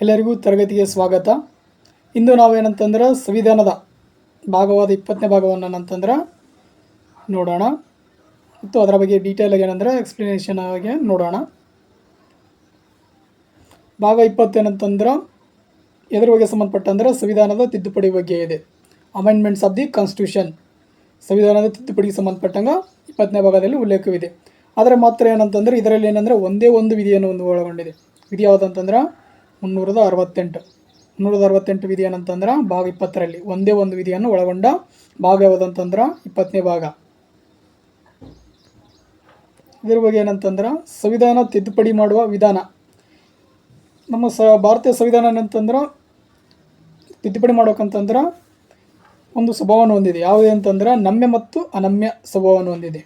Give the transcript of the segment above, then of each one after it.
ಎಲ್ಲರಿಗೂ ತರಗತಿಗೆ ಸ್ವಾಗತ. ಇಂದು ನಾವೇನಂತಂದ್ರೆ ಸಂವಿಧಾನದ ಭಾಗವಾದ ಇಪ್ಪತ್ತನೇ ಭಾಗವನ್ನು ಏನಂತಂದ್ರೆ ನೋಡೋಣ. ಮತ್ತು ಅದರ ಬಗ್ಗೆ ಡೀಟೇಲ್ ಆಗಿ ಏನಂದ್ರೆ ಎಕ್ಸ್ಪ್ಲನೇಷನ್ ಆಗಿ ನೋಡೋಣ. ಭಾಗ ಇಪ್ಪತ್ತೇನಂತಂದ್ರೆ ಎದ್ರ ಬಗ್ಗೆ ಸಂಬಂಧಪಟ್ಟಂದ್ರೆ ಸಂವಿಧಾನದ ತಿದ್ದುಪಡಿ ಬಗ್ಗೆ ಇದೆ. ಅಮೆಂಡ್ಮೆಂಟ್ಸ್ ಆಫ್ ದಿ ಕಾನ್ಸ್ಟಿಟ್ಯೂಷನ್ ಸಂವಿಧಾನದ ತಿದ್ದುಪಡಿಗೆ ಸಂಬಂಧಪಟ್ಟಂಗೆ ಇಪ್ಪತ್ತನೇ ಭಾಗದಲ್ಲಿ ಉಲ್ಲೇಖವಿದೆ. ಆದರೆ ಮಾತ್ರ ಏನಂತಂದರೆ ಇದರಲ್ಲಿ ಏನಂದರೆ ಒಂದೇ ಒಂದು ವಿಧಿಯನ್ನು ಒಂದು ಒಳಗೊಂಡಿದೆ. ವಿಧಿ ಯಾವುದಂತಂದ್ರೆ ಮುನ್ನೂರದ ಅರವತ್ತೆಂಟು. ಮುನ್ನೂರದ ಅರವತ್ತೆಂಟು ವಿಧಿ ಏನಂತಂದ್ರೆ ಭಾಗ ಇಪ್ಪತ್ತರಲ್ಲಿ. ಒಂದೇ ಒಂದು ವಿಧಿಯನ್ನು ಒಳಗೊಂಡ ಭಾಗ ಯಾವುದಂತಂದ್ರೆ ಇಪ್ಪತ್ತನೇ ಭಾಗ. ಇದ್ರ ಬಗ್ಗೆ ಏನಂತಂದ್ರೆ ಸಂವಿಧಾನ ತಿದ್ದುಪಡಿ ಮಾಡುವ ವಿಧಾನ. ನಮ್ಮ ಸ ಭಾರತೀಯ ಸಂವಿಧಾನ ಏನಂತಂದ್ರೆ ತಿದ್ದುಪಡಿ ಮಾಡ್ಬೇಕಂತಂದ್ರೆ ಒಂದು ಸ್ವಭಾವವನ್ನು ಹೊಂದಿದೆ. ಯಾವುದೇ ಅಂತಂದ್ರೆ ನಮ್ಯ ಮತ್ತು ಅನಮ್ಯ ಸ್ವಭಾವವನ್ನು ಹೊಂದಿದೆ.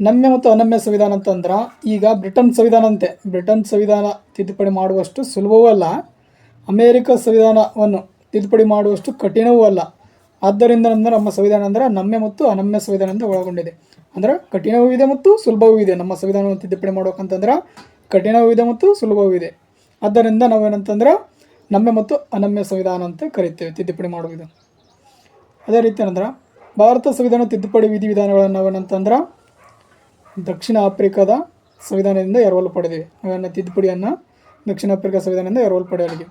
ನಮ್ಯ ಮತ್ತು ಅನಮ್ಯ ಸಂವಿಧಾನ ಅಂತಂದ್ರೆ ಈಗ ಬ್ರಿಟನ್ ಸಂವಿಧಾನ ಅಂತೆ. ಬ್ರಿಟನ್ ಸಂವಿಧಾನ ತಿದ್ದುಪಡಿ ಮಾಡುವಷ್ಟು ಸುಲಭವೂ ಅಲ್ಲ. ಅಮೇರಿಕ ಸಂವಿಧಾನವನ್ನು ತಿದ್ದುಪಡಿ ಮಾಡುವಷ್ಟು ಕಠಿಣವೂ ಅಲ್ಲ. ಆದ್ದರಿಂದ ಅಂದ್ರೆ ನಮ್ಮ ಸಂವಿಧಾನ ಅಂದರೆ ನಮ್ಯ ಮತ್ತು ಅನಮ್ಯ ಸಂವಿಧಾನ ಅಂತ ಒಳಗೊಂಡಿದೆ. ಅಂದ್ರೆ ಕಠಿಣವೂ ಇದೆ ಮತ್ತು ಸುಲಭವೂ ಇದೆ. ನಮ್ಮ ಸಂವಿಧಾನವನ್ನು ತಿದ್ದುಪಡಿ ಮಾಡ್ಬೇಕಂತಂದ್ರೆ ಕಠಿಣವೂ ಇದೆ ಮತ್ತು ಸುಲಭವೂ ಇದೆ. ಆದ್ದರಿಂದ ನಾವೇನಂತಂದ್ರೆ ನಮ್ಯ ಮತ್ತು ಅನಮ್ಯ ಸಂವಿಧಾನ ಅಂತ ಕರಿತೇವೆ, ತಿದ್ದುಪಡಿ ಮಾಡುವುದು. ಅದೇ ರೀತಿ ಅಂದ್ರೆ ಭಾರತ ಸಂವಿಧಾನ ತಿದ್ದುಪಡಿ ವಿಧಿವಿಧಾನಗಳನ್ನು ನಾವೇನಂತಂದ್ರೆ ದಕ್ಷಿಣ ಆಫ್ರಿಕಾದ ಸಂವಿಧಾನದಿಂದ ಎರವಲು ಪಡೆದಿವೆ. ಅವನ್ನು ತಿದ್ದುಪಡಿಯನ್ನು ದಕ್ಷಿಣ ಆಫ್ರಿಕಾ ಸಂವಿಧಾನದಿಂದ ಎರವಲು ಪಡೆಯಲಿದೆ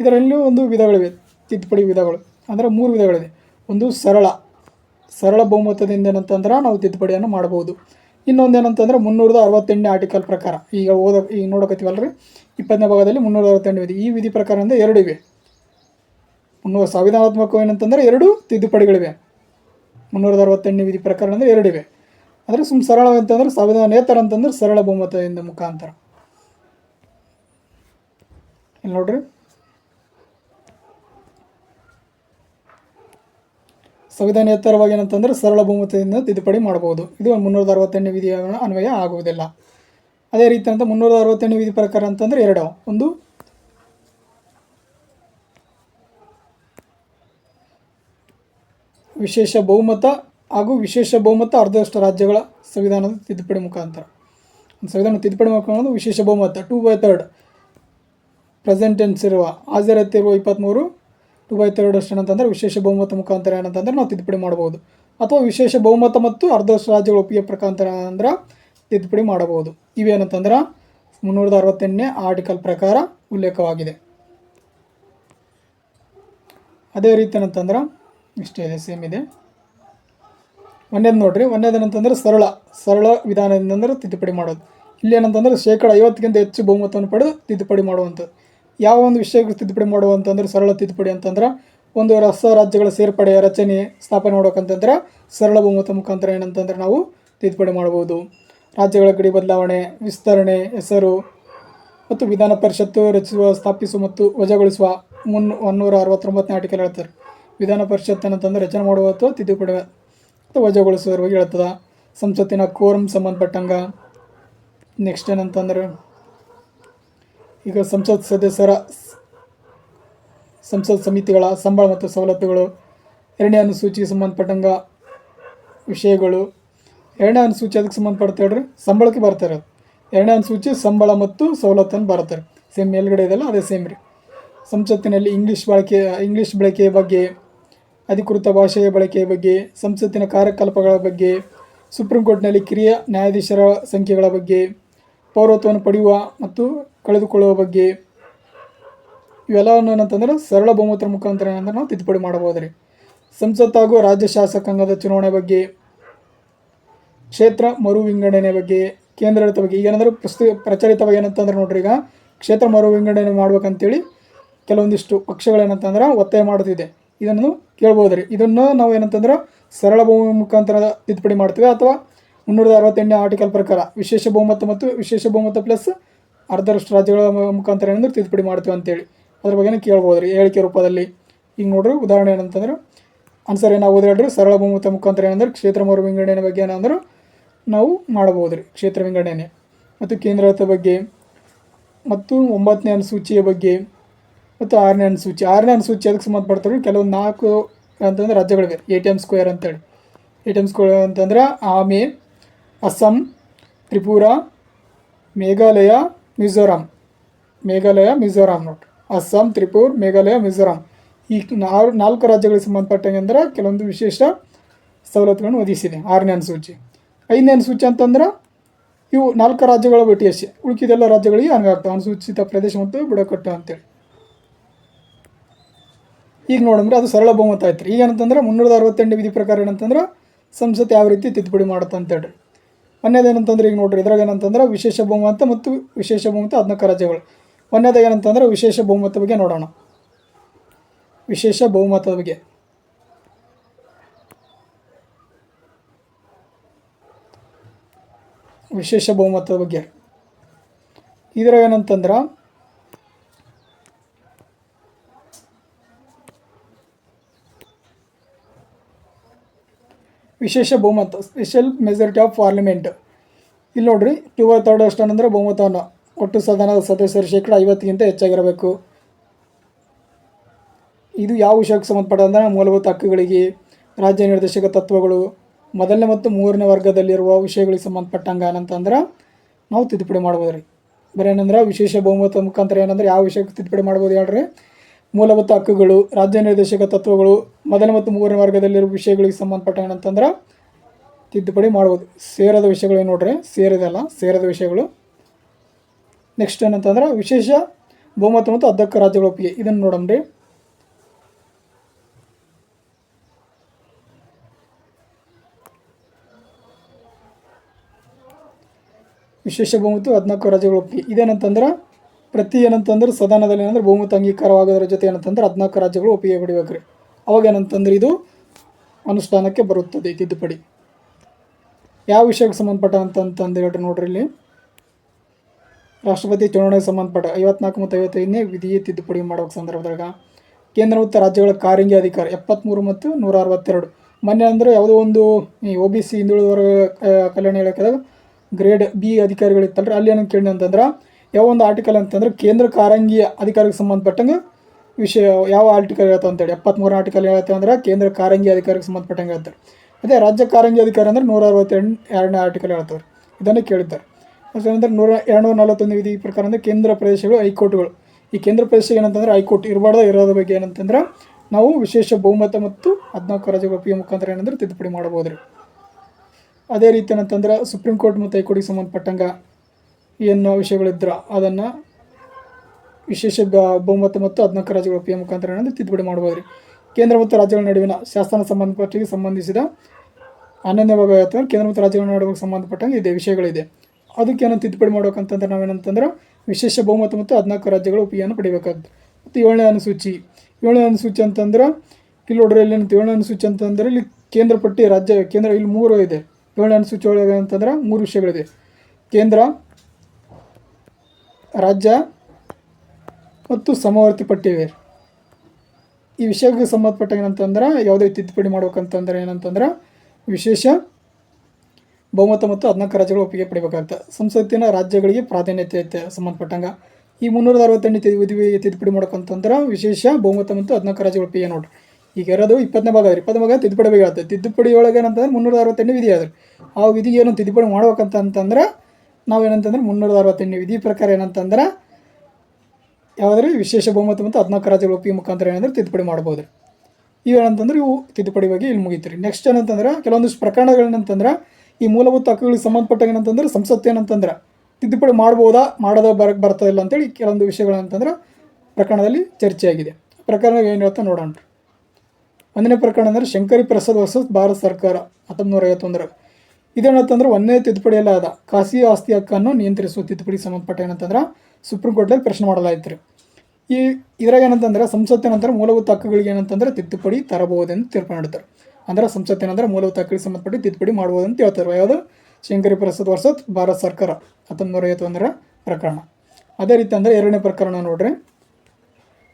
ಇದರಲ್ಲೂ ಒಂದು ವಿಧಗಳಿವೆ. ತಿದ್ದುಪಡಿ ವಿಧಗಳು. ಅಂದರೆ ಮೂರು ವಿಧಗಳಿದೆ ಒಂದು ಸರಳ. ಸರಳ ಬಹುಮತದಿಂದ ಏನಂತಂದ್ರೆ ನಾವು ತಿದ್ದುಪಡಿಯನ್ನು ಮಾಡಬಹುದು. ಇನ್ನೊಂದು ಏನಂತಂದ್ರೆ ಮುನ್ನೂರದ ಅರವತ್ತೆಂಟನೇ ಆರ್ಟಿಕಲ್ ಪ್ರಕಾರ. ಈಗ ಓದ, ಈಗ ನೋಡಕತ್ತೀವಲ್ಲ ರೀ ಇಪ್ಪತ್ತನೇ ಭಾಗದಲ್ಲಿ ಮುನ್ನೂರ ಅರವತ್ತೆಂಟು ವಿಧಿ. ಈ ವಿಧಿ ಪ್ರಕಾರದಿಂದ ಎರಡು ಇವೆ. ಮುನ್ನೂರ ಸಂವಿಧಾನಾತ್ಮಕ ಏನಂತಂದ್ರೆ ಎರಡು ತಿದ್ದುಪಡಿಗಳಿವೆ. ಮುನ್ನೂರದ ಅರವತ್ತೆಂಟನೇ ವಿಧಿ ಪ್ರಕಾರ ಅಂದರೆ ಎರಡಿವೆ ಅಂದರೆ ಸುಮ್ಮ ಸರಳ ಅಂತಂದ್ರೆ ಸಂವಿಧಾನೇತರ ಅಂತಂದ್ರೆ ಸರಳ ಬಹುಮತದಿಂದ ಮುಖಾಂತರ. ಇಲ್ಲಿ ನೋಡ್ರಿ. ಸಂವಿಧಾನೇತರವಾಗಿ ಏನಂತಂದ್ರೆ ಸರಳ ಬಹುಮತದಿಂದ ತಿದ್ದುಪಡಿ ಮಾಡಬಹುದು. ಇದು ಮುನ್ನೂರ ಅರವತ್ತೆಂಟನೇ ವಿಧಿಯ ಅನ್ವಯ ಆಗುವುದಿಲ್ಲ. ಅದೇ ರೀತಿ ಅಂತ ಮುನ್ನೂರ ಅರವತ್ತೆಂಟನೇ ವಿಧಿ ಪ್ರಕಾರ ಅಂತಂದ್ರೆ ಎರಡು. ಒಂದು ವಿಶೇಷ ಬಹುಮತ ಹಾಗೂ ವಿಶೇಷ ಬಹುಮತ ಅರ್ಧದಷ್ಟು ರಾಜ್ಯಗಳ ಸಂವಿಧಾನದ ತಿದ್ದುಪಡಿ ಮುಖಾಂತರ. ಸಂವಿಧಾನ ತಿದ್ದುಪಡಿ ಮುಖಾಂತರ ವಿಶೇಷ ಬಹುಮತ. Two by third present tense ಇರುವ ಹಾಜರತ್ತಿರುವ ಇಪ್ಪತ್ತ್ಮೂರು ಟೂ ಬೈ ತರ್ಡ್ ಅಷ್ಟು ಏನಂತಂದರೆ ವಿಶೇಷ ಬಹುಮತ ಮುಖಾಂತರ ಏನಂತಂದ್ರೆ ನಾವು ತಿದ್ದುಪಡಿ ಮಾಡ್ಬೋದು ಅಥವಾ ವಿಶೇಷ ಬಹುಮತ ಮತ್ತು ಅರ್ಧದಷ್ಟು ರಾಜ್ಯಗಳ ಒಪ್ಪಿಗೆ ಪ್ರಕಾಂತರ ಅಂದ್ರೆ ತಿದ್ದುಪಡಿ ಮಾಡಬಹುದು. ಇವೇನಂತಂದ್ರೆ ಮುನ್ನೂರದ ಅರವತ್ತೆಂಟನೇ ಆರ್ಟಿಕಲ್ ಪ್ರಕಾರ ಉಲ್ಲೇಖವಾಗಿದೆ. ಅದೇ ರೀತಿ ಏನಂತಂದ್ರೆ, ಇಷ್ಟೇ ಇದೆ ಸೇಮ್ ಇದೆ. ಒಂದೇದು ನೋಡ್ರಿ ಒಂದೇದೇನಂತಂದ್ರೆ ಸರಳ ಸರಳ ವಿಧಾನದಿಂದಂದ್ರೆ ತಿದ್ದುಪಡಿ ಮಾಡೋದು. ಇಲ್ಲಿ ಏನಂತಂದ್ರೆ ಶೇಕಡ ಐವತ್ತಕ್ಕಿಂತ ಹೆಚ್ಚು ಬಹುಮತವನ್ನು ಪಡೆದು ತಿದ್ದುಪಡಿ ಮಾಡುವಂಥದ್ದು. ಯಾವ ಒಂದು ವಿಷಯಕ್ಕೆ ತಿದ್ದುಪಡಿ ಮಾಡುವಂತಂದ್ರೆ ಸರಳ ತಿದ್ದುಪಡಿ ಅಂತಂದ್ರೆ, ಒಂದು ಹೊಸ ರಾಜ್ಯಗಳ ಸೇರ್ಪಡೆ ರಚನೆ ಸ್ಥಾಪನೆ ಮಾಡ್ಬೇಕಂತಂದ್ರೆ ಸರಳ ಬಹುಮತ ಮುಖಾಂತರ ಏನಂತಂದ್ರೆ ನಾವು ತಿದ್ದುಪಡಿ ಮಾಡ್ಬೋದು ರಾಜ್ಯಗಳ ಗಡಿ ಬದಲಾವಣೆ, ವಿಸ್ತರಣೆ, ಹೆಸರು ಮತ್ತು ವಿಧಾನ ಪರಿಷತ್ತು ರಚಿಸುವ, ಸ್ಥಾಪಿಸುವ ಮತ್ತು ವಜಾಗೊಳಿಸುವ ಮುನ್ ಒನ್ನೂರ ಅರವತ್ತೊಂಬತ್ತನೇ ಆರ್ಟಿಕಲ್ ಹೇಳ್ತಾರೆ. ವಿಧಾನ ಪರಿಷತ್ ಏನಂತಂದ್ರೆ ರಚನೆ ಮಾಡುವ ಅಥವಾ ತಿದ್ದುಪಡಿ ಬಗ್ಗೆ ಹೇಳ್ತದೆ. ಸಂಸತ್ತಿನ ಕೋರಂ ಸಂಬಂಧಪಟ್ಟಂಗ. ನೆಕ್ಸ್ಟ್ ಏನಂತಂದ್ರೆ, ಈಗ ಸಂಸತ್ ಸದಸ್ಯರ ಸಂಸತ್ ಸಮಿತಿಗಳ ಸಂಬಳ ಮತ್ತು ಸವಲತ್ತುಗಳು, ಎರಡನೇ ಅನುಸೂಚಿಗೆ ಸಂಬಂಧಪಟ್ಟಂಗ ವಿಷಯಗಳು. ಎರಡನೇ ಅನುಸೂಚಿ ಅದಕ್ಕೆ ಸಂಬಂಧಪಡ್ತಾ ಹೇಳ್ರಿ, ಸಂಬಳಕ್ಕೆ ಬರ್ತಾರೆ. ಎರಡನೇ ಅನುಸೂಚಿ ಸಂಬಳ ಮತ್ತು ಸವಲತ್ತನ್ನು ಬರ್ತಾರೆ ಸೇಮ್ ಮೇಲ್ಗಡೆ ಇದೆಲ್ಲ ಅದೇ ಸೇಮ್ ರೀ. ಸಂಸತ್ತಿನಲ್ಲಿ ಇಂಗ್ಲೀಷ್ ಬಳಕೆ ಇಂಗ್ಲೀಷ್ ಬಳಕೆಯ ಬಗ್ಗೆ ಅಧಿಕೃತ ಭಾಷೆಯ ಬಳಕೆಯ ಬಗ್ಗೆ, ಸಂಸತ್ತಿನ ಕಾರ್ಯಕಲಾಪಗಳ ಬಗ್ಗೆ, ಸುಪ್ರೀಂ ಕೋರ್ಟ್ನಲ್ಲಿ ಕಿರಿಯ ನ್ಯಾಯಾಧೀಶರ ಸಂಖ್ಯೆಗಳ ಬಗ್ಗೆ, ಪೌರತ್ವವನ್ನು ಪಡೆಯುವ ಮತ್ತು ಕಳೆದುಕೊಳ್ಳುವ ಬಗ್ಗೆ ಇವೆಲ್ಲವನ್ನು ಏನಂತಂದ್ರೆ ಸರಳ ಬಹುಮತದ ಮುಖಾಂತರ ಏನಂದ್ರೆ ನಾವು ತಿದ್ದುಪಡಿ ಮಾಡಬಹುದು ರೀ ಸಂಸತ್ ಹಾಗೂ ರಾಜ್ಯ ಶಾಸಕಾಂಗದ ಚುನಾವಣೆ ಬಗ್ಗೆ, ಕ್ಷೇತ್ರ ಮರು ವಿಂಗಡಣೆ ಬಗ್ಗೆ, ಕೇಂದ್ರಾಡಳಿತ ಬಗ್ಗೆ ಏನಂದ್ರೆ ಪ್ರಸ್ತು, ಪ್ರಚಲಿತವಾಗಿ ಏನಂತಂದ್ರೆ ನೋಡ್ರಿ ಈಗ, ಕ್ಷೇತ್ರ ಮರು ವಿಂಗಡಣೆ ಮಾಡ್ಬೇಕಂತೇಳಿ ಕೆಲವೊಂದಿಷ್ಟು ಪಕ್ಷಗಳೇನಂತಂದ್ರೆ ಒತ್ತಾಯ ಮಾಡುತ್ತಿದೆ. ಇದನ್ನು ಕೇಳ್ಬೋದು ರೀ ಇದನ್ನು ನಾವು ಏನಂತಂದ್ರೆ ಸರಳ ಭೂಮಿ ಮುಖಾಂತರ ತಿದ್ದುಪಡಿ ಮಾಡ್ತೀವಿ ಅಥವಾ ಮುನ್ನೂರ ಅರವತ್ತೆಂಟನೇ ಆರ್ಟಿಕಲ್ ಪ್ರಕಾರ ವಿಶೇಷ ಬಹುಮತ ಮತ್ತು ವಿಶೇಷ ಬಹುಮತ ಪ್ಲಸ್ ಅರ್ಧರಷ್ಟು ರಾಜ್ಯಗಳ ಮುಖಾಂತರ ಏನಂದ್ರೆ ತಿದ್ದುಪಡಿ ಮಾಡ್ತೀವಿ ಅಂತೇಳಿ. ಅದ್ರ ಬಗ್ಗೆನೇ ಕೇಳ್ಬೋದು ರೀ ಹೇಳಿಕೆ ರೂಪದಲ್ಲಿ ಈಗ ನೋಡ್ರಿ, ಉದಾಹರಣೆ ಏನಂತಂದ್ರೆ ಆನ್ಸರ್ ಏನಾಗೋದು ಹೇಳ್ರಿ. ಸರಳ ಬಹುಮತ ಮುಖಾಂತರ ಏನಂದ್ರೆ ಕ್ಷೇತ್ರ ಮರು ವಿಂಗಡಣೆ ಬಗ್ಗೆ ಏನಂದ್ರೆ ನಾವು ಮಾಡಬಹುದು ರೀ ಕ್ಷೇತ್ರ ವಿಂಗಡಣೆ. ಮತ್ತು ಕೇಂದ್ರದ ಬಗ್ಗೆ ಮತ್ತು ಒಂಬತ್ತನೇ ಅನುಸೂಚಿಯ ಬಗ್ಗೆ ಮತ್ತು ಆರನೇ ಅನುಸೂಚಿ ಆರನೇ ಅನುಸೂಚಿ ಅದಕ್ಕೆ ಸಂಬಂಧಪಡ್ತಾರೆ ಕೆಲವೊಂದು ನಾಲ್ಕು ಅಂತಂದ್ರೆ ರಾಜ್ಯಗಳಿವೆ, ಎ ಟಿ ಎಂ ಸ್ಕ್ವೇರ್ ಅಂತೇಳಿ ಎ ಟಿ ಎಂ ಸ್ಕ್ವೇರ್ ಅಂತಂದ್ರೆ ಆಮೆ, ಅಸ್ಸಾಂ, ತ್ರಿಪುರ, ಮೇಘಾಲಯ, ಮಿಜೋರಾಂ. ಮೇಘಾಲಯ, ಮಿಜೋರಾಂ ನೋಟ್ ಅಸ್ಸಾಂ, ತ್ರಿಪುರ, ಮೇಘಾಲಯ, ಮಿಜೋರಾಂ. ಈ ನಾಲ್, ನಾಲ್ಕು ರಾಜ್ಯಗಳಿಗೆ ಸಂಬಂಧಪಟ್ಟಂಗೆ ಅಂದ್ರೆ ಕೆಲವೊಂದು ವಿಶೇಷ ಸವಲತ್ತುಗಳನ್ನು ಒದಗಿಸಿದೆ ಆರನೇ ಅನುಸೂಚಿ ಐದನೇ ಅನುಸೂಚಿ ಅಂತಂದ್ರೆ ಇವು ನಾಲ್ಕು ರಾಜ್ಯಗಳ ಭೇಟಿ ಅಷ್ಟೇ ಉಳಿಕಿದೆಲ್ಲ ರಾಜ್ಯಗಳಿಗೆ ಹಂಗಾಗ್ತವೆ ಅನುಸೂಚಿತ ಪ್ರದೇಶ ಮತ್ತು ಬುಡಕಟ್ಟು ಅಂತೇಳಿ. ಈಗ ನೋಡಂದ್ರೆ ಅದು ಸರಳ ಬಹುಮತ ಆಯ್ತು ರೀ. ಈಗ ಏನಂತಂದ್ರೆ ಮುನ್ನೂರ ಅರವತ್ತೆಂಟು ವಿಧಿ ಪ್ರಕಾರ ಏನಂತಂದ್ರೆ ಸಂಸತ್ ಯಾವ ರೀತಿ ತಿದ್ದುಪಡಿ ಮಾಡುತ್ತೆ ಅಂತೇಳಿ ಒಂದೇದು ಏನಂತಂದ್ರೆ ಈಗ ನೋಡ್ರಿ, ಇದ್ರಾಗ ಏನಂತಂದ್ರೆ ವಿಶೇಷ ಬಹುಮತ ಮತ್ತು ವಿಶೇಷ ಬಹುಮತ ಹದಿನಾಲ್ಕು ರಾಜ್ಯಗಳು. ಒಂದೇದಾಗ ಏನಂತಂದ್ರೆ ವಿಶೇಷ ಬಹುಮತ ಬಗ್ಗೆ ನೋಡೋಣ. ವಿಶೇಷ ಬಹುಮತದ ಬಗ್ಗೆ. ವಿಶೇಷ ಬಹುಮತದ ಬಗ್ಗೆ. ಇದ್ರಾಗ ಏನಂತಂದ್ರೆ ವಿಶೇಷ ಬಹುಮತ ಸ್ಪೆಷಲ್ ಮೆಜಾರಿಟಿ ಆಫ್ ಪಾರ್ಲಿಮೆಂಟ್ ಇಲ್ಲಿ ನೋಡ್ರಿ ಟೂ ತರ್ಡ್ ಅಷ್ಟು ಅಂದರೆ ಬಹುಮತವನ್ನು. ಒಟ್ಟು ಸದನದ ಸದಸ್ಯರ ಶೇಕಡ ಐವತ್ತಿಗಿಂತ ಹೆಚ್ಚಾಗಿರಬೇಕು. ಇದು ಯಾವ ವಿಷಯಕ್ಕೆ ಸಂಬಂಧಪಟ್ಟಂದರೆ ಮೂಲಭೂತ ಹಕ್ಕುಗಳಿಗೆ, ರಾಜ್ಯ ನಿರ್ದೇಶಕ ತತ್ವಗಳು, ಮೊದಲನೇ ಮತ್ತು ಮೂರನೇ ವರ್ಗದಲ್ಲಿರುವ ವಿಷಯಗಳಿಗೆ ಸಂಬಂಧಪಟ್ಟಂಗೆ ಏನಂತಂದ್ರೆ ನಾವು ತಿದ್ದುಪಡಿ ಮಾಡ್ಬೋದು ರೀ ಬರೀ ಏನಂದ್ರೆ, ವಿಶೇಷ ಬಹುಮತ ಮುಖಾಂತರ ಏನಂದ್ರೆ, ಯಾವ ವಿಷಯಕ್ಕೆ ತಿದ್ದುಪಡಿ ಮಾಡ್ಬೋದು ಹೇಳ್ರಿ. ಮೂಲಭೂತ ಹಕ್ಕುಗಳು, ರಾಜ್ಯ ನಿರ್ದೇಶಕ ತತ್ವಗಳು, ಮೊದಲ ಮತ್ತು ಮೂರನೇ ವರ್ಗದಲ್ಲಿರುವ ವಿಷಯಗಳಿಗೆ ಸಂಬಂಧಪಟ್ಟ ಏನಂತಂದ್ರೆ ತಿದ್ದುಪಡಿ ಮಾಡ್ಬೋದು. ಸೇರದ ವಿಷಯಗಳು ನೋಡ್ರಿ? ಸೇರಿದಲ್ಲ ಸೇರದ ವಿಷಯಗಳು. ನೆಕ್ಸ್ಟ್ ಏನಂತಂದ್ರೆ ವಿಶೇಷ ಬಹುಮತ ಮತ್ತು ಅಧ್ಯಕ್ಷ ರಾಜ್ಯಗಳ ಒಪ್ಪಿಗೆ. ಇದನ್ನು ನೋಡಮ್ರಿ ವಿಶೇಷ ಬಹುಮತ ಹದಿನಾಲ್ಕು ರಾಜ್ಯಗಳ ಒಪ್ಪಿಗೆ. ಇದೇನಂತಂದ್ರೆ ಪ್ರತಿ ಏನಂತಂದ್ರೆ ಸದನದಲ್ಲಿ ಏನಂದ್ರೆ ಬಹುಮತ ಅಂಗೀಕಾರವಾಗೋದ್ರ ಜೊತೆ ಏನಂತಂದ್ರೆ ಹದಿನಾಲ್ಕು ರಾಜ್ಯಗಳು ಒಪ್ಪಿಗೆ ಪಡಿಬೇಕು ರೀ ಅವಾಗ ಏನಂತಂದ್ರೆ ಇದು ಅನುಷ್ಠಾನಕ್ಕೆ ಬರುತ್ತದೆ ತಿದ್ದುಪಡಿ. ಯಾವ ವಿಷಯಕ್ಕೆ ಸಂಬಂಧಪಟ್ಟ ಅಂತಂತಂದು ಹೇಳ್ರಿ ನೋಡ್ರಿ ಇಲ್ಲಿ. ರಾಷ್ಟ್ರಪತಿ ಚುನಾವಣೆಗೆ ಸಂಬಂಧಪಟ್ಟ ಐವತ್ನಾಲ್ಕು ಮತ್ತು ಐವತ್ತೈದನೇ ವಿಧಿಯ ತಿದ್ದುಪಡಿ ಮಾಡೋ ಸಂದರ್ಭದಾಗ ಕೇಂದ್ರ ಮತ್ತು ರಾಜ್ಯಗಳ ಕಾರಿಂಗಿ ಅಧಿಕಾರ ಎಪ್ಪತ್ತ್ಮೂರು ಮತ್ತು ನೂರ ಅರವತ್ತೆರಡು ಮೊನ್ನೆ ಅಂದರೆ ಯಾವುದೋ ಒಂದು ಈ ಒ ಬಿ ಸಿ ಹಿಂದುಳಿದ ಕಲ್ಯಾಣ ಇಲಾಖೆದಾಗ ಗ್ರೇಡ್ ಬಿ ಅಧಿಕಾರಿಗಳಿತ್ತಲ್ರಿ. ಅಲ್ಲಿ ಏನಂತ ಕೇಳಿ ಅಂತಂದ್ರೆ ಯಾವ ಒಂದು ಆರ್ಟಿಕಲ್ ಅಂತಂದ್ರೆ ಕೇಂದ್ರ ಕಾರಂಗೀಯ ಅಧಿಕಾರಕ್ಕೆ ಸಂಬಂಧಪಟ್ಟಂಗೆ ವಿಷಯ, ಯಾವ ಆರ್ಟಿಕಲ್ ಹೇಳ್ತಾವೆ ಅಂತೇಳಿ. ಎಪ್ಪತ್ತ್ಮೂರು ಆರ್ಟಿಕಲ್ ಹೇಳುತ್ತೆ ಅಂದ್ರೆ ಕೇಂದ್ರ ಕಾರಂಗಿ ಅಧಿಕಾರಕ್ಕೆ ಸಂಬಂಧಪಟ್ಟಂಗೆ ಹೇಳ್ತಾರೆ. ಅದೇ ರಾಜ್ಯ ಕಾರಂಗಿ ಅಧಿಕಾರ ಅಂದ್ರೆ ನೂರ ಅರವತ್ತೆಂಟು ಎರಡನೇ ಆರ್ಟಿಕಲ್ ಹೇಳ್ತಾರೆ. ಇದನ್ನು ಕೇಳಿದ್ದಾರೆ. ಅಂದರೆ ನೂರ ಎರಡುನೂರ ನಲವತ್ತೊಂದು ವಿಧಿ ಪ್ರಕಾರ ಅಂದರೆ ಕೇಂದ್ರ ಪ್ರದೇಶಗಳು, ಹೈಕೋರ್ಟ್ಗಳು. ಈ ಕೇಂದ್ರ ಪ್ರದೇಶ ಏನಂತಂದ್ರೆ ಹೈಕೋರ್ಟ್ ಇರಬಾರ್ದು ಇರೋದ್ರ ಬಗ್ಗೆ ಏನಂತಂದ್ರೆ ನಾವು ವಿಶೇಷ ಬಹುಮತ ಮತ್ತು ಹದಿನಾಲ್ಕು ರಾಜ್ಯಗಳ ಒಪ್ಪಿಗೆ ಮುಖಾಂತರ ಏನಂದ್ರೆ ತಿದ್ದುಪಡಿ ಮಾಡಬಹುದು ರೀ ಅದೇ ರೀತಿ ಏನಂತಂದ್ರೆ ಸುಪ್ರೀಂ ಕೋರ್ಟ್ ಮತ್ತು ಹೈಕೋರ್ಟಿಗೆ ಸಂಬಂಧಪಟ್ಟಂಗೆ ಏನು ವಿಷಯಗಳಿದ್ರೆ ಅದನ್ನು ವಿಶೇಷ ಬಹುಮತ ಮತ್ತು ಹದಿನಾಲ್ಕು ರಾಜ್ಯಗಳ ಒಪ್ಪಿಗೆ ಮುಖಾಂತರ ತಿದ್ದುಪಡಿ ಮಾಡ್ಬೋದು ರೀ ಕೇಂದ್ರ ಮತ್ತು ರಾಜ್ಯಗಳ ನಡುವಿನ ಶಾಸನ ಸಂಬಂಧಪಟ್ಟಿಗೆ ಸಂಬಂಧಿಸಿದ ಅನನ್ಯ ಭಾಗ ಅಥವಾ ಕೇಂದ್ರ ಮತ್ತು ರಾಜ್ಯಗಳ ನಡುವೆ ಸಂಬಂಧಪಟ್ಟಂಗೆ ಇದೆ ವಿಷಯಗಳಿದೆ. ಅದಕ್ಕೆ ಏನೋ ತಿದ್ದುಪಡಿ ಮಾಡ್ಬೇಕಂತಂದ್ರೆ ನಾವೇನಂತಂದ್ರೆ ವಿಶೇಷ ಬಹುಮತ ಮತ್ತು ಹದಿನಾಲ್ಕು ರಾಜ್ಯಗಳ ಒಪ್ಪಿಗೆಯನ್ನು ಪಡಿಬೇಕಾಗ್ತದೆ ಮತ್ತು ಏಳನೇ ಅನುಸೂಚಿ ಏಳನೇ ಅನುಸೂಚಿ ಅಂತಂದ್ರೆ ಇಲ್ಲಿ ನೋಡ್ರಿ ಇಲ್ಲಿ ಏಳನೇ ಅನುಸೂಚಿ ಅಂತಂದ್ರೆ ಇಲ್ಲಿ ಕೇಂದ್ರ ಪಟ್ಟಿ ರಾಜ್ಯ, ಕೇಂದ್ರ ಇಲ್ಲಿ ಮೂರು ಇದೆ. ಏಳನೇ ಅನುಸೂಚಿ ಒಳಗೆ ಅಂತಂದ್ರೆ ಮೂರು ವಿಷಯಗಳಿದೆ. ಕೇಂದ್ರ ರಾಜ್ಯ ಮತ್ತು ಸಮವರ್ತಿ ಪಟ್ಟಿ ಇವೆ ಈ ವಿಷಯಕ್ಕೆ ಸಂಬಂಧಪಟ್ಟ ಏನಂತಂದ್ರೆ, ಯಾವುದೇ ತಿದ್ದುಪಡಿ ಮಾಡ್ಬೇಕಂತಂದ್ರೆ ಏನಂತಂದ್ರೆ, ವಿಶೇಷ ಬಹುಮತ ಮತ್ತು ಹದಿನಾಲ್ಕು ರಾಜ್ಯಗಳು ಒಪ್ಪಿಗೆ ಪಡಿಬೇಕಾಗ್ತದೆ ಸಂಸತ್ತಿನ ರಾಜ್ಯಗಳಿಗೆ ಪ್ರಾಧಾನ್ಯತೆ ಐತೆ ಸಂಬಂಧಪಟ್ಟಂಗೆ. ಈ ಮುನ್ನೂರ ಅರವತ್ತೆಂಟು ತಿದ್, ವಿಧಿ, ತಿದ್ದುಪಡಿ ಮಾಡ್ಬೇಕಂತಂದ್ರೆ ವಿಶೇಷ ಬಹುಮತ ಮತ್ತು ಹದಿನಾಲ್ಕು ರಾಜ್ಯಗಳ ಒಪ್ಪಿಗೆ ನೋಡ್ರಿ. ಈಗ ಇರೋದು ಇಪ್ಪತ್ತನೇ ಭಾಗ ಆದ್ರೆ ಇಪ್ಪತ್ತನೇ ಭಾಗ ತಿದ್ದುಪಡಿ ಬೇಕಾಗ್ತದೆ ತಿದ್ದುಪಡಿ ಒಳಗೆ ಏನಂತಂದ್ರೆ ಮುನ್ನೂರ ಅರವತ್ತೆಂಟು ವಿಧಿ ಆದ್ರೆ ಆ ವಿಧಿಗೆ ಏನು ತಿದ್ದುಪಡಿ ಮಾಡ್ಬೇಕಂತ ಅಂತಂದ್ರೆ ನಾವೇನಂತಂದ್ರೆ ಮುನ್ನೂರ ಅರವತ್ತೆಂಟು ವಿಧಿ ಪ್ರಕಾರ ಏನಂತಂದ್ರೆ ಯಾವುದಾದ್ರೂ ವಿಶೇಷ ಬಹುಮತ ಮತ್ತು ಹದಿನಾಲ್ಕು ರಾಜ್ಯಗಳ ಒಪ್ಪಿಗೆ ಮುಖಾಂತರ ಏನಂದ್ರೆ ತಿದ್ದುಪಡಿ ಮಾಡ್ಬೋದು ಇವೇನಂತಂದ್ರೆ ಇವು ತಿದ್ದುಪಡಿ ಬಗ್ಗೆ ಇಲ್ಲಿ ಮುಗೀತು ರೀ. ನೆಕ್ಸ್ಟ್ ಏನಂತಂದ್ರೆ ಕೆಲವೊಂದಿಷ್ಟು ಪ್ರಕರಣಗಳೇನಂತಂದ್ರೆ ಈ ಮೂಲಭೂತ ಹಕ್ಕುಗಳಿಗೆ ಸಂಬಂಧಪಟ್ಟ ಏನಂತಂದ್ರೆ ಸಂಸತ್ತು ಏನಂತಂದ್ರೆ ತಿದ್ದುಪಡಿ ಮಾಡ್ಬೋದಾ ಮಾಡೋದ ಬರ, ಬರ್ತದಿಲ್ಲ ಅಂತೇಳಿ ಕೆಲವೊಂದು ವಿಷಯಗಳಂತಂದ್ರೆ ಪ್ರಕರಣದಲ್ಲಿ ಚರ್ಚೆಯಾಗಿದೆ. ಪ್ರಕರಣ ಏನು ಹೇಳ್ತಾ ನೋಡೋಣ. ಒಂದನೇ ಪ್ರಕರಣ ಅಂದರೆ ಶಂಕರಿ ಪ್ರಸಾದ್ ವರ್ಸಸ್, ಭಾರತ ಸರ್ಕಾರ ಹತ್ತೊಂಬತ್ತು ನೂರ ಐವತ್ತೊಂದರ ಇದೇನಂತಂದ್ರೆ ಒಂದನೇ ತಿದ್ದುಪಡಿಯಲ್ಲ ಅದ. ಖಾಸಗಿ ಆಸ್ತಿ ಹಕ್ಕನ್ನು ನಿಯಂತ್ರಿಸುವ ತಿದ್ದುಪಡಿ ಸಂಬಂಧಪಟ್ಟ ಏನಂತಂದ್ರೆ ಸುಪ್ರೀಂ ಕೋರ್ಟಲ್ಲಿ ಪ್ರಶ್ನೆ ಮಾಡಲಾಯ್ತು ಈ ಇದ್ರಾಗ ಏನಂತಂದ್ರೆ ಸಂಸತ್ತಿನ ನಂತರ ಮೂಲಭೂತ ಹಕ್ಕುಗಳಿಗೆ ಏನಂತಂದ್ರೆ ತಿದ್ದುಪಡಿ ತರಬಹುದೆಂದು ತೀರ್ಪು ನೀಡುತ್ತಾರೆ. ಅಂದ್ರೆ ಸಂಸತ್ತಿನ ಏನಂದ್ರೆ ಮೂಲಭೂತ ಹಕ್ಕುಗಳಿಗೆ ಸಂಬಂಧಪಟ್ಟು ತಿದ್ದುಪಡಿ ಮಾಡ್ಬೋದು ಅಂತ ಹೇಳ್ತಾರೆ ಯಾವುದು? ಶಂಕರಿ ಪ್ರಸಾದ್ ವರ್ಸತ್ ಭಾರತ ಸರ್ಕಾರ. ಹತ್ತೊಂಬತ್ತು ನೂರ ಐವತ್ತೊಂದರ ಪ್ರಕರಣ. ಅದೇ ರೀತಿ ಅಂದ್ರೆ ಎರಡನೇ ಪ್ರಕರಣ ನೋಡ್ರಿ.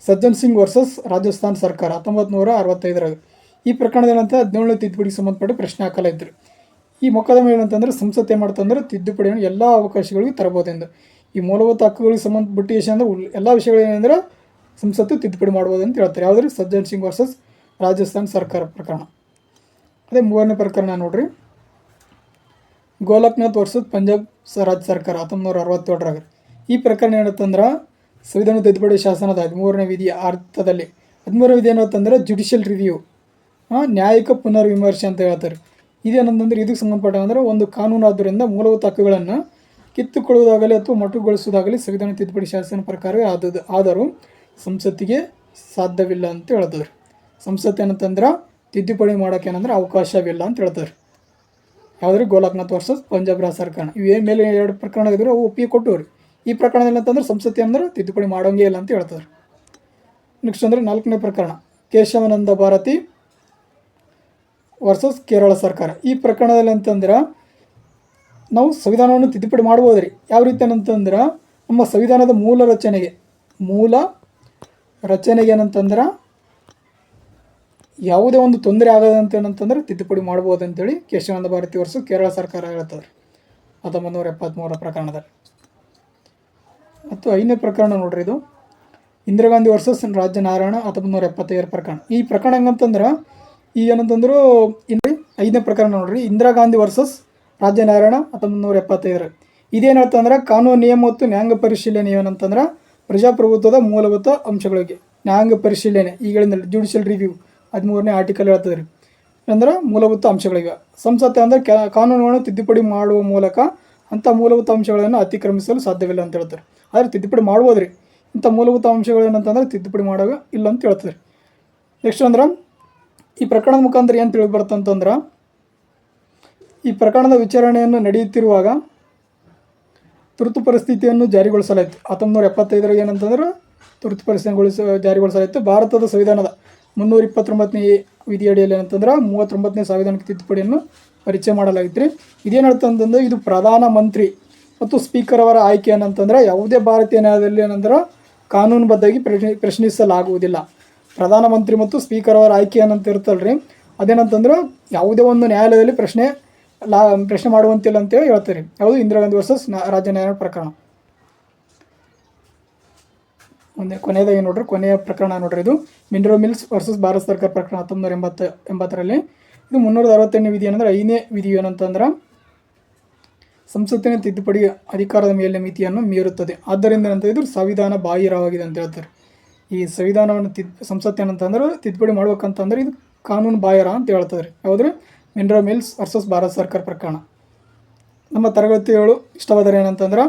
ಸಜ್ಜನ್ ಸಿಂಗ್ ವರ್ಸಸ್ ರಾಜಸ್ಥಾನ್ ಸರ್ಕಾರ ಹತ್ತೊಂಬತ್ತು ನೂರ ಅರವತ್ತೈದರಾಗ ಈ ಪ್ರಕರಣದ ಏನಂತ ಹದಿನೇಳನೇ ತಿದ್ದುಪಡಿ ಸಂಬಂಧಪಟ್ಟು ಪ್ರಶ್ನೆ ಹಾಕಲಾಯಿತು ಈ ಮೊಕದ್ದಮೆ ಏನಂತಂದ್ರೆ ಸಂಸತ್ ಏನು ಮಾಡ್ತಂದ್ರೆ ತಿದ್ದುಪಡಿಯನ್ನು ಎಲ್ಲ ಅವಕಾಶಗಳಿಗೆ ತರಬಹುದೆಂದು ಈ ಮೂಲಭೂತ ಹಕ್ಕುಗಳಿಗೆ ಸಂಬಂಧಪಟ್ಟ ವಿಷಯ ಅಂದ್ರೆ ಉಲ್- ಎಲ್ಲ ವಿಷಯಗಳು ಏನಂದ್ರೆ ಸಂಸತ್ತು ತಿದ್ದುಪಡಿ ಮಾಡ್ಬೋದು ಅಂತ ಹೇಳ್ತಾರೆ. ಯಾವುದ್ರಿ? ಸಜ್ಜನ್ ಸಿಂಗ್ ವರ್ಸಸ್ ರಾಜಸ್ಥಾನ್ ಸರ್ಕಾರ ಪ್ರಕರಣ. ಅದೇ ಮೂರನೇ ಪ್ರಕರಣ ನೋಡ್ರಿ. ಗೋಲಕ್ನಾಥ್ ವರ್ಸಸ್ ಪಂಜಾಬ್ ರಾಜ್ಯ ಸರ್ಕಾರ ಹತ್ತೊಂಬತ್ತು ನೂರ ಅರವತ್ತೇಳರಾಗ ಈ ಪ್ರಕರಣ ಏನಂತಂದ್ರೆ ಸಂವಿಧಾನ ತಿದ್ದುಪಡಿ ಶಾಸನದ ಹದಿಮೂರನೇ ವಿಧಿಯ ಅರ್ಥದಲ್ಲಿ. ಹದಿಮೂರನೇ ವಿಧಿ ಏನಂತಂದ್ರೆ ಜುಡಿಷಿಯಲ್ ರಿವ್ಯೂ ನ್ಯಾಯಿಕ ಪುನರ್ವಿಮರ್ಶೆ ಅಂತ ಹೇಳ್ತಾರೆ. ಇದೇನಂತಂದ್ರೆ ಇದಕ್ಕೆ ಸಂಬಂಧಪಟ್ಟ ಅಂದ್ರೆ ಒಂದು ಕಾನೂನು ಆದ್ದರಿಂದ ಮೂಲಭೂತ ಹಕ್ಕುಗಳನ್ನು ಕಿತ್ತುಕೊಳ್ಳುವುದಾಗಲಿ ಅಥವಾ ಮೊಟ್ಟುಗೊಳಿಸುವುದಾಗಲಿ ಸಂವಿಧಾನ ತಿದ್ದುಪಡಿ ಶಾಸನ ಪ್ರಕಾರವೇ ಆದದ್ದು. ಆದರೂ ಸಂಸತ್ತಿಗೆ ಸಾಧ್ಯವಿಲ್ಲ ಅಂತ ಹೇಳ್ತಾರೆ ಸಂಸತ್ತು ಏನಂತಂದ್ರೆ ತಿದ್ದುಪಡಿ ಮಾಡೋಕೆ ಏನಂದ್ರೆ ಅವಕಾಶವಿಲ್ಲ ಅಂತ ಹೇಳ್ತಾರೆ ಯಾವುದ್ರೆ? ಗೋಲಾಕ್ನಾಥ್ ವರ್ಸಸ್, ಪಂಜಾಬ್ ರಾಜ್ ಸರ್ಕಾರ. ಇವೇ ಮೇಲೆ ಎರಡು ಪ್ರಕರಣ ಇದ್ರು ಅವು ಒಪ್ಪಿಗೆ ಕೊಟ್ಟವ್ರಿ. ಈ ಪ್ರಕರಣದಲ್ಲಿ ಅಂತಂದ್ರೆ ಸಂಸತ್ತಿ ಅಂದ್ರೆ ತಿದ್ದುಪಡಿ ಮಾಡೋಂಗೇ ಇಲ್ಲ ಅಂತ ಹೇಳ್ತಾರೆ ನೆಕ್ಸ್ಟ್ ಅಂದರೆ ನಾಲ್ಕನೇ ಪ್ರಕರಣ. ಕೇಶವಾನಂದ ಭಾರತಿ ವರ್ಸಸ್ ಕೇರಳ ಸರ್ಕಾರ. ಈ ಪ್ರಕರಣದಲ್ಲಿ ಅಂತಂದ್ರೆ ನಾವು ಸಂವಿಧಾನವನ್ನು ತಿದ್ದುಪಡಿ ಮಾಡ್ಬೋದು ರೀ ಯಾವ ರೀತಿ ಅಂತಂದ್ರೆ ನಮ್ಮ ಸಂವಿಧಾನದ ಮೂಲ ರಚನೆಗೆ ಮೂಲ ರಚನೆಗೆ ಏನಂತಂದ್ರೆ ಯಾವುದೇ ಒಂದು ತೊಂದರೆ ಆಗದಂತೆ ಏನಂತಂದ್ರೆ ತಿದ್ದುಪಡಿ ಮಾಡ್ಬೋದು ಅಂತೇಳಿ ಕೇಶವಾನಂದ ಭಾರತಿ ವರ್ಷ ಕೇರಳ ಸರ್ಕಾರ ಹೇಳ್ತದೆ ಹತ್ತೊಂಬತ್ತು ನೂರ ಎಪ್ಪತ್ತ್ಮೂರರ ಪ್ರಕರಣದಲ್ಲಿ. ಮತ್ತು ಐದನೇ ಪ್ರಕರಣ ನೋಡ್ರಿ ಇದು. ಇಂದಿರಾ ಗಾಂಧಿ ವರ್ಸಸ್ ರಾಜ್ಯ ನಾರಾಯಣ ಹತ್ತೊಂಬತ್ತು ನೂರ ಎಪ್ಪತ್ತೈದರ ಪ್ರಕರಣ. ಈ ಪ್ರಕರಣ ಹೆಂಗಂತಂದ್ರೆ ಈ ಏನಂತಂದ್ರು ಇನ್ನು ಐದನೇ ಪ್ರಕರಣ ನೋಡ್ರಿ. ಇಂದಿರಾ ಗಾಂಧಿ ವರ್ಸಸ್ ರಾಜ್ಯ ನಾರಾಯಣ ಹತ್ತೊಂಬತ್ತು ನೂರ ಎಪ್ಪತ್ತೈದರ ಇದೇನು ಹೇಳ್ತಂದ್ರೆ ಕಾನೂನು ನಿಯಮ ಮತ್ತು ನ್ಯಾಯಾಂಗ ಪರಿಶೀಲನೆ ಏನಂತಂದ್ರೆ, ಪ್ರಜಾಪ್ರಭುತ್ವದ ಮೂಲಭೂತ ಅಂಶಗಳಿಗೆ. ನ್ಯಾಯಾಂಗ ಪರಿಶೀಲನೆ ಈಗಳಿಂದ ಜುಡಿಷಿಯಲ್ ರಿವ್ಯೂ ಹದಿಮೂರನೇ ಆರ್ಟಿಕಲ್ ಹೇಳ್ತದೆ ರೀ ಅಂದ್ರೆ ಮೂಲಭೂತ ಅಂಶಗಳಿವೆ ಸಂಸತ್ತು ಅಂದರೆ ಕಾನೂನುಗಳನ್ನು ತಿದ್ದುಪಡಿ ಮಾಡುವ ಮೂಲಕ ಅಂಥ ಮೂಲಭೂತ ಅಂಶಗಳನ್ನು ಅತಿಕ್ರಮಿಸಲು ಸಾಧ್ಯವಿಲ್ಲ ಅಂತ ಹೇಳ್ತಾರೆ. ಆದರೆ ತಿದ್ದುಪಡಿ ಮಾಡ್ಬೋದು ರೀ ಇಂಥ ಮೂಲಭೂತ ಅಂಶಗಳು ಏನಂತಂದ್ರೆ ತಿದ್ದುಪಡಿ ಮಾಡುವಾಗ ಇಲ್ಲ ಅಂತ ಹೇಳ್ತಾರೆ ನೆಕ್ಸ್ಟ್ ಅಂದ್ರೆ ಈ ಪ್ರಕರಣದ ಮುಖಾಂತರ ಏನು ತಿಳಿದು ಈ ಪ್ರಕರಣದ ವಿಚಾರಣೆಯನ್ನು ನಡೆಯುತ್ತಿರುವಾಗ ತುರ್ತು ಪರಿಸ್ಥಿತಿಯನ್ನು ಜಾರಿಗೊಳಿಸಲಾಯಿತು. ಹತ್ತೊಂಬತ್ತು ನೂರ ಎಪ್ಪತ್ತೈದರಾಗ ಏನಂತಂದ್ರೆ, ತುರ್ತು ಪರಿಸ್ಥಿತಿಗೊಳಿಸ, ಜಾರಿಗೊಳಿಸಲಾಯಿತು. ಭಾರತದ ಸಂವಿಧಾನದ ಮುನ್ನೂರ ಇಪ್ಪತ್ತೊಂಬತ್ತನೇ ವಿಧಿಯಡಿಯಲ್ಲಿ ಏನಂತಂದ್ರೆ, ಮೂವತ್ತೊಂಬತ್ತನೇ ಸಂವಿಧಾನಕ್ಕೆ ತಿದ್ದುಪಡಿಯನ್ನು ಪರಿಚಯ ಮಾಡಲಾಗಿತ್ತು ರೀ ಇದೇನು ಹೇಳ್ತಂತಂದ್ರೆ ಇದು ಪ್ರಧಾನ ಮಂತ್ರಿ ಮತ್ತು ಸ್ಪೀಕರ್ ಅವರ ಆಯ್ಕೆ ಏನಂತಂದ್ರೆ, ಯಾವುದೇ ಭಾರತೀಯ ನ್ಯಾಯದಲ್ಲಿ ಏನಂದ್ರೆ, ಕಾನೂನುಬದ್ಧವಾಗಿ ಪ್ರಶ್ನೆ, ಪ್ರಶ್ನಿಸಲಾಗುವುದಿಲ್ಲ. ಪ್ರಧಾನಮಂತ್ರಿ ಮತ್ತು ಸ್ಪೀಕರ್ ಅವರ ಆಯ್ಕೆ ಏನಂತ ಇರುತ್ತಲ್ರಿ. ಅದೇನಂತಂದ್ರೆ ಯಾವುದೇ ಒಂದು ನ್ಯಾಯಾಲಯದಲ್ಲಿ ಪ್ರಶ್ನೆ ಲಾ, ಪ್ರಶ್ನೆ ಮಾಡುವಂತಿಲ್ಲ ಅಂತೇಳಿ ಹೇಳ್ತಾರೆ. ಯಾವುದು ಇಂದಿರಾ ಗಾಂಧಿ ವರ್ಸಸ್ ರಾಜ್ಯ ನ್ಯಾಯಾಲಯ ಪ್ರಕರಣ. ಒಂದೇ ಕೊನೆಯದಾಗಿ ನೋಡ್ರಿ? ಕೊನೆಯ ಪ್ರಕರಣ ನೋಡ್ರಿ ಇದು. ಮಿನ್ರೋ ಮಿಲ್ಸ್ ವರ್ಸಸ್ ಭಾರತ ಸರ್ಕಾರ ಪ್ರಕರಣ ಹತ್ತೊಂಬತ್ತು ನೂರ ಎಂಬತ್ತು, ಎಂಬತ್ತರಲ್ಲಿ. ಇದು ಮುನ್ನೂರ ಅರವತ್ತೆಂಟನೇ ವಿಧಿ ಏನಂದ್ರೆ, ಐದನೇ ವಿಧಿ ಏನಂತಂದ್ರೆ, ಸಂಸತ್ತಿನ ತಿದ್ದುಪಡಿ ಅಧಿಕಾರದ ಮೇಲೆ ಮಿತಿಯನ್ನು ಮೀರುತ್ತದೆ. ಆದ್ದರಿಂದ ಏನಂತ ಇದು ಸಂವಿಧಾನ ಬಾಹಿರವಾಗಿದೆ ಅಂತ ಹೇಳ್ತಾರೆ. ಈ ಸಂವಿಧಾನವನ್ನು ತಿದ್ ಸಂಸತ್ತು ಏನಂತಂದ್ರೆ ತಿದ್ದುಪಡಿ ಮಾಡ್ಬೇಕಂತಂದ್ರೆ ಇದು ಕಾನೂನು ಬಾಹಿರ ಅಂತ ಹೇಳ್ತದ್ರಿ. ರೀ ಯಾವುದ್ರಿ ಮಿನರಲ್ ಮಿಲ್ಸ್ ವರ್ಸಸ್ ಭಾರತ ಸರ್ಕಾರ ಪ್ರಕರಣ. ನಮ್ಮ ತರಗತಿಗಳು ಇಷ್ಟವಾದರೆ ಏನಂತಂದ್ರೆ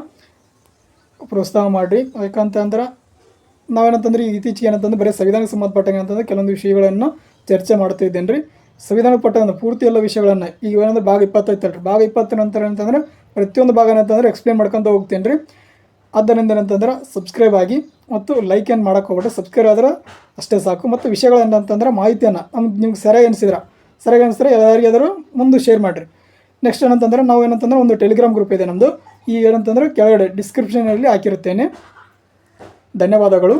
ಪ್ರೋತ್ಸಾಹ ಮಾಡಿರಿ. ಯಾಕಂತಂದ್ರೆ, ನಾವೇನಂತಂದ್ರೆ ಈ ಇತ್ತೀಚೆಗೆ ಏನಂತಂದ್ರೆ ಬರೀ ಸಂವಿಧಾನಕ್ಕೆ ಸಂಬಂಧಪಟ್ಟಂಗೆ ಅಂತಂದ್ರೆ ಕೆಲವೊಂದು ವಿಷಯಗಳನ್ನು ಚರ್ಚೆ ಮಾಡ್ತಿದ್ದೇನೆ ರೀ ಸಂವಿಧಾನಕ್ಕೆ ಪಟ್ಟಂತ ಪೂರ್ತಿ ಎಲ್ಲ ವಿಷಯಗಳನ್ನು, ಈಗ ಏನಂದ್ರೆ ಭಾಗ ಇಪ್ಪತ್ತೈತಲ್ರಿ. ಭಾಗ ಇಪ್ಪತ್ತು ನಂತರ ಏನಂತಂದ್ರೆ ಪ್ರತಿಯೊಂದು ಭಾಗ ಏನಂತಂದ್ರೆ ಎಕ್ಸ್ಪ್ಲೇನ್ ಮಾಡ್ಕೊತ ಹೋಗ್ತೇನೆ ರೀ ಆದ್ದರಿಂದ ಏನಂತಂದ್ರೆ ಸಬ್ಸ್ಕ್ರೈಬ್ ಆಗಿ ಮತ್ತು ಲೈಕ್ ಏನು ಮಾಡೋಕೆ ಹೋಗ್ಬಿಟ್ಟು ಸಬ್ಸ್ಕ್ರೈಬ್ ಆದ್ರೆ ಅಷ್ಟೇ ಸಾಕು. ಮತ್ತು ವಿಷಯಗಳೇನಂತಂದ್ರೆ ಮಾಹಿತಿಯನ್ನು ನಮ್ಗೆ ನಿಮ್ಗೆ ಸರಿಯಾಗಿ ಅನಿಸಿದ್ರೆ ಸರಿಯಾಗಿ ಅನಿಸಿದ್ರೆ ಎಲ್ಲರಿಗಾದರೂ ಮುಂದೆ ಶೇರ್ ಮಾಡಿರಿ. ನೆಕ್ಸ್ಟ್ ಏನಂತಂದ್ರೆ ನಾವು ಏನಂತಂದ್ರೆ ಒಂದು ಟೆಲಿಗ್ರಾಮ್ ಗ್ರೂಪ್ ಇದೆ ನಮ್ಮದು ಈ ಏನಂತಂದ್ರೆ ಕೆಳಗಡೆ ಡಿಸ್ಕ್ರಿಪ್ಷನಲ್ಲಿ ಹಾಕಿರುತ್ತೇನೆ. ಧನ್ಯವಾದಗಳು.